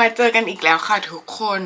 มาเจอกันอีกแล้วค่ะทุกคน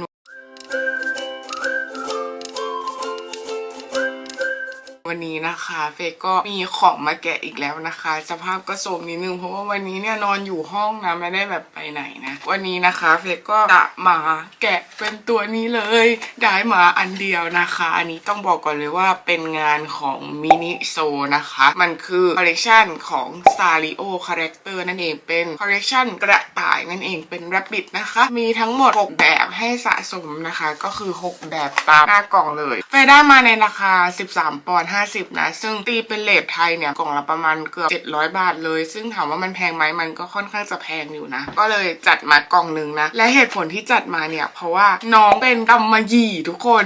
วันนี้นะคะ เฟยก็มีของมาแกะอีกแล้วนะคะ สภาพก็โสมนิดนึงเพราะว่าวันนี้เนี่ยนอนอยู่ห้องนะไม่ได้แบบไปไหนนะ วันนี้นะคะเฟยก็จะมาแกะเป็นตัวนี้เลยได้มาอันเดียวนะคะ อันนี้ต้องบอกก่อนเลยว่าเป็นงานของมินิโซนะคะ มันคือคอลเลกชันของ s a r i o Character นั่นเองเป็นคอลเลกชันกระต่าย นั่นเองเป็น Rabbit นะคะ มีทั้งหมด 6 แบบให้สะสมนะคะ ก็คือ 6 แบบตามหน้ากล่องเลยเฟได้มาในราคา 13 ปอนด์50 นะ ซึ่งตีเป็นเลทไทยเนี่ยกล่องละประมาณเกือบ 700 บาทเลย ซึ่งถามว่ามันแพงไหมมันก็ค่อนข้างจะแพงอยู่นะ ก็เลยจัดมากล่องหนึ่งนะ และเหตุผลที่จัดมาเนี่ย เพราะว่าน้องเป็นกำมะหยี่ทุกคน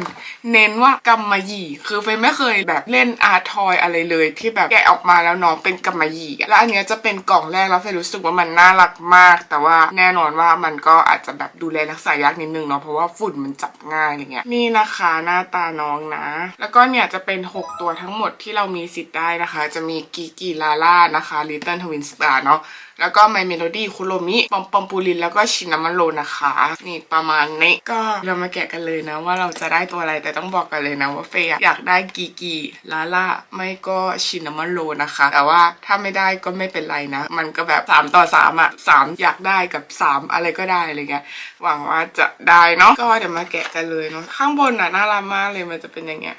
เน้นว่ากำมะหยี่คือเฟยไม่เคยแบบเล่นอาร์ทอยอะไรเลยที่แบบแกะออกมาแล้วน้องเป็นกำมะหยี่และอันเนี้ยจะเป็นกล่องแรกแล้วเฟยรู้สึกว่ามันน่ารักมาก แต่ว่าแน่นอนว่ามันก็อาจจะแบบดูแลรักษายากนิดนึงเนาะเพราะว่าฝุ่นมันจับง่ายอะไรเงี้ยนี่นะคะหน้าตาน้องนะ แล้วก็เนี่ยจะเป็น 6 ตัวทั้งหมดที่เรามีสิทธิ์ได้นะคะ จะมีกีกีลาล่านะคะ Little Twin Star เนาะแล้วก็ My Melody คุโรมิปอมปอมปูลินแล้วก็ชินามันโรนะคะ นี่ประมาณนี้ก็เรามาแกะกันเลยนะว่าเราจะได้ตัวอะไรแต่ต้องบอกกันเลยนะว่าเฟยอยากได้กีกีลาล่าไม่ก็ชินามันโรนะคะ แต่ว่าถ้าไม่ได้ก็ไม่เป็นไรนะ มันก็แบบ 3 ต่อ3อะ3อยากได้กับ 3 อะไรก็ได้อะไรเงี้ยหวังว่าจะได้เนาะก็เดี๋ยวมาแกะกันเลยเนาะข้างบนน่ะน่ารักมากเลยมันจะเป็นอย่างเงี้ย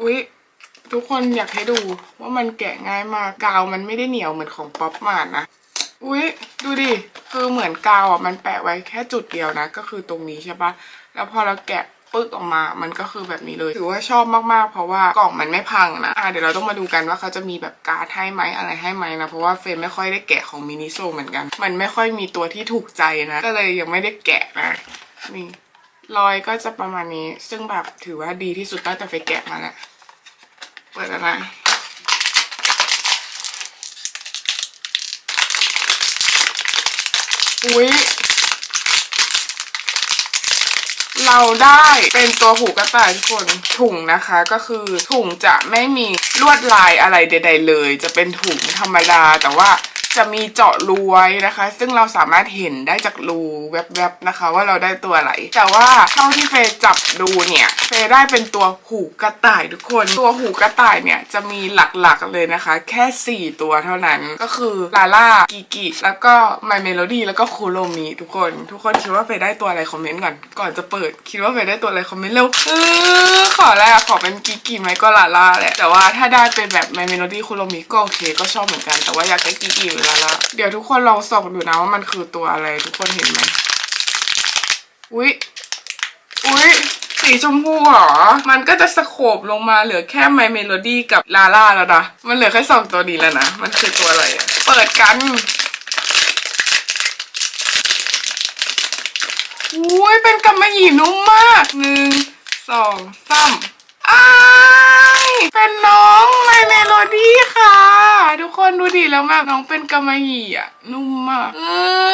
อุ๊ยทุกคนอยากให้ดูว่ามันแกะง่ายมากกาวมันไม่ได้เหนียวเหมือนของป๊อปมาดนะอุ๊ยดูดิคือเหมือนกาวอะมันแปะไว้แค่จุดเดียวนะ ก็คือตรงนี้ใช่ปะแล้วพอเราแกะ ปึ๊กออกมา มันก็คือแบบนี้เลย ถือว่าชอบมากๆ เพราะว่ากล่องมันไม่พังนะ อะเดี๋ยวเราต้องมาดูกันว่าเขาจะมีแบบการ์ดให้ไหมอะไรให้ไหมนะ เพราะว่าเฟรมไม่ค่อยได้แกะของมินิโซเหมือนกัน มันไม่ค่อยมีตัวที่ถูกใจนะ ก็เลยยังไม่ได้แกะนะ นี่รอยก็จะประมาณนี้ ซึ่งแบบถือว่าดีที่สุดตั้งแต่เฟยแกะมาแล้ว เปิดแล้วนะอุ๊ย เราได้เป็นตัวหูกระต่ายทุกคนถุงนะคะ ก็คือถุงจะไม่มีลวดลายอะไรใด ๆ เลย จะเป็นถุงธรรมดาแต่ว่า จะมีเจาะรูไว้นะคะ ซึ่งเราสามารถเห็นได้จากรูแวบๆนะคะ ว่าเราได้ตัวอะไร แต่ว่าเท่าที่เฟยจับดูเนี่ยเฟยได้เป็นตัวหูกระต่ายทุกคน ตัวหูกระต่ายเนี่ยจะมีหลักๆเลยนะคะ แค่ 4 ตัวเท่านั้นก็คือลาล่ากิกิแล้วก็ไมเมโลดี้แล้วก็คูโรมิทุกคน ทุกคนคิดว่าเฟยได้ตัวอะไรคอมเมนต์ก่อนก่อนจะเปิด คิดว่าเฟยได้ตัวอะไรคอมเมนต์เร็วเออขอแรกขอเป็นกิกิไหมก็ลาล่าแหละแต่ว่าถ้าได้เป็นแบบไมเมโลดี้คูโรมิก็โอเคก็ชอบเหมือนกันแต่ว่าอยากได้กิกิหรือลาล่าเดี๋ยวทุกคนลองส่องดูนะว่ามันคือตัวอะไรทุกคนเห็นไหมอุ๊ยอุ๊ยสีชมพูเหรอ มันก็จะสโคบลงมาเหลือแค่ไมเมโลดี้กับลาล่าแล้วนะ มันเหลือแค่สองตัวนี้แล้วนะ มันคือตัวอะไรอะเปิดกันอุ้ยเป็นกำมะหยี่นุ่มมากหนึ่งสองสามอ้ายเป็นน้องไมเมโลดี้ค่ะ ทุก คนดูดิแล้วแบบน้องเป็นกำมะหยี่อะ นุ่มมากเอ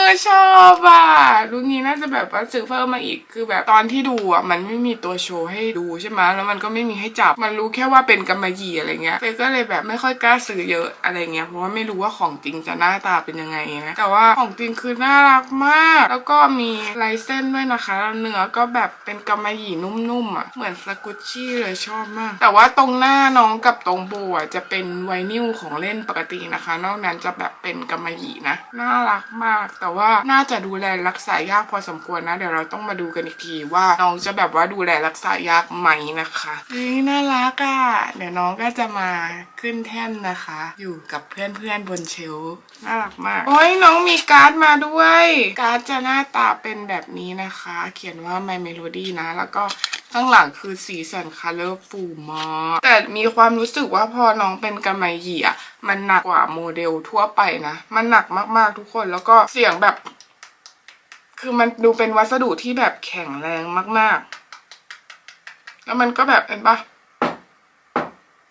อชอบอะรุ่นนี้น่าจะแบบว่าซื้อเพิ่มมาอีกคือแบบตอนที่ดูอะมันไม่มีตัวโชว์ให้ดูใช่ไหมแล้วมันก็ไม่มีให้จับ มันรู้แค่ว่าเป็นกำมะหยี่อะไรเงี้ยเฟยก็เลยแบบไม่ค่อยกล้าซื้อเยอะอะไรเงี้ยเพราะว่าไม่รู้ว่าของจริงจะหน้าตาเป็นยังไงนะแต่ว่าของจริงคือน่ารักมาก แล้วก็มีลายเส้นด้วยนะคะแล้วเนื้อก็แบบเป็นกำมะหยี่นุ่มๆอะเหมือนสกุชชี่เลยชอบมาก แต่ว่าตรงหน้าน้องกับตรงโบอะจะเป็นไวนิลของเล่นปกตินะคะ นอกนั้นจะแบบเป็นกำมะหยี่นะ น่ารักมาก แต่ว่าน่าจะดูแลรักษายากพอสมควรนะ เดี๋ยวเราต้องมาดูกันอีกทีว่าน้องจะแบบว่าดูแลรักษายากไหมนะคะเฮ้ยน่ารักอะ เดี๋ยวน้องก็จะมาขึ้นแท่นนะคะ อยู่กับเพื่อนๆบนเชลฟ์น่ารักมาก โอ้ยน้องมีการ์ดมาด้วย การ์ดจะหน้าตาเป็นแบบนี้นะคะ เขียนว่า My Melody นะ แล้วก็ ข้างหลังคือสีสันคัลเลอร์ฟูมากแต่มีความรู้สึกว่าพอน้องเป็นกำมะหยี่อะมันหนักกว่าโมเดลทั่วไปนะ มันหนักมากๆทุกคนแล้วก็เสียงแบบ คือมันดูเป็นวัสดุที่แบบแข็งแรงมากๆ แล้วมันก็แบบเห็นปะ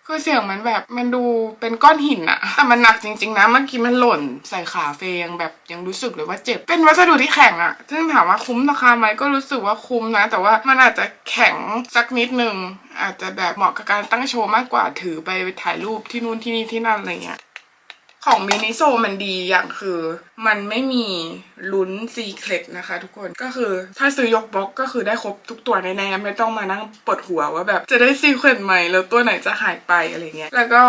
คือเสียงมันแบบมันดูเป็นก้อนหินอะแต่มันหนักจริงๆนะเมื่อกี้มันหล่นใส่ขาเฟยังแบบยังรู้สึกเลยว่าเจ็บ เป็นวัสดุที่แข็งอะซึ่งถามว่าคุ้มราคาไหมก็รู้สึกว่าคุ้มนะ แต่ว่ามันอาจจะแข็งสักนิดนึงอาจจะแบบเหมาะกับการตั้งโชว์มากกว่าถือไปถ่ายรูปที่นู่นที่นี่ที่นั่นอะไรเงี้ย ของมินิโซมันดีอย่างคือมันไม่มีลุ้นซีเคร็ตนะคะทุกคนก็คือถ้าซื้อยกบล็อกก็คือได้ครบทุกตัวแน่ๆไม่ต้องมานั่งปวดหัวว่าแบบจะได้ซีเคร็ตไหมแล้วตัวไหนจะหายไปอะไรเงี้ยแล้วก็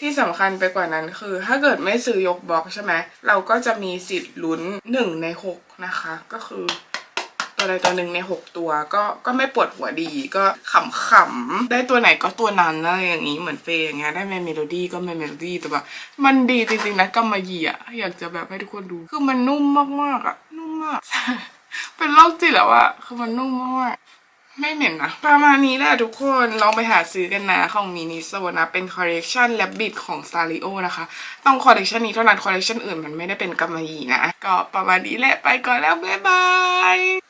ที่สำคัญไปกว่านั้นคือ ถ้าเกิดไม่ซื้อยกบล็อกใช่ไหมเราก็จะมีสิทธิ์ลุ้นหนึ่งในหกนะคะ ก็คือ ตัวใดตัวหนึ่งในหกตัวก็ก็ไม่ปวดหัวดีก็ขำๆได้ตัวไหนก็ตัวนั้นอะไรอย่างนี้เหมือนเฟย์อย่างเงี้ยได้แมเมโลดี้ก็แมเมโลดี้แต่แบบมันดีจริงๆนะกำมะหยี่อะอยากจะแบบให้ทุกคนดู คือมันนุ่มมากๆอะนุ่มมาก เป็นโรคจิตแล้วอะคือมันนุ่มมากไม่เหม็นนะ ประมาณนี้แหละทุกคนลองไปหาซื้อกันนะ ของมินิโซนะ เป็นคอลเลกชันแลบบิดของซาริโอนะคะ ต้องคอลเลกชันนี้เท่านั้นคอลเลกชันอื่นมันไม่ได้เป็นกำมะหยี่นะ ก็ประมาณนี้แหละไปก่อนแล้ว บ๊ายบาย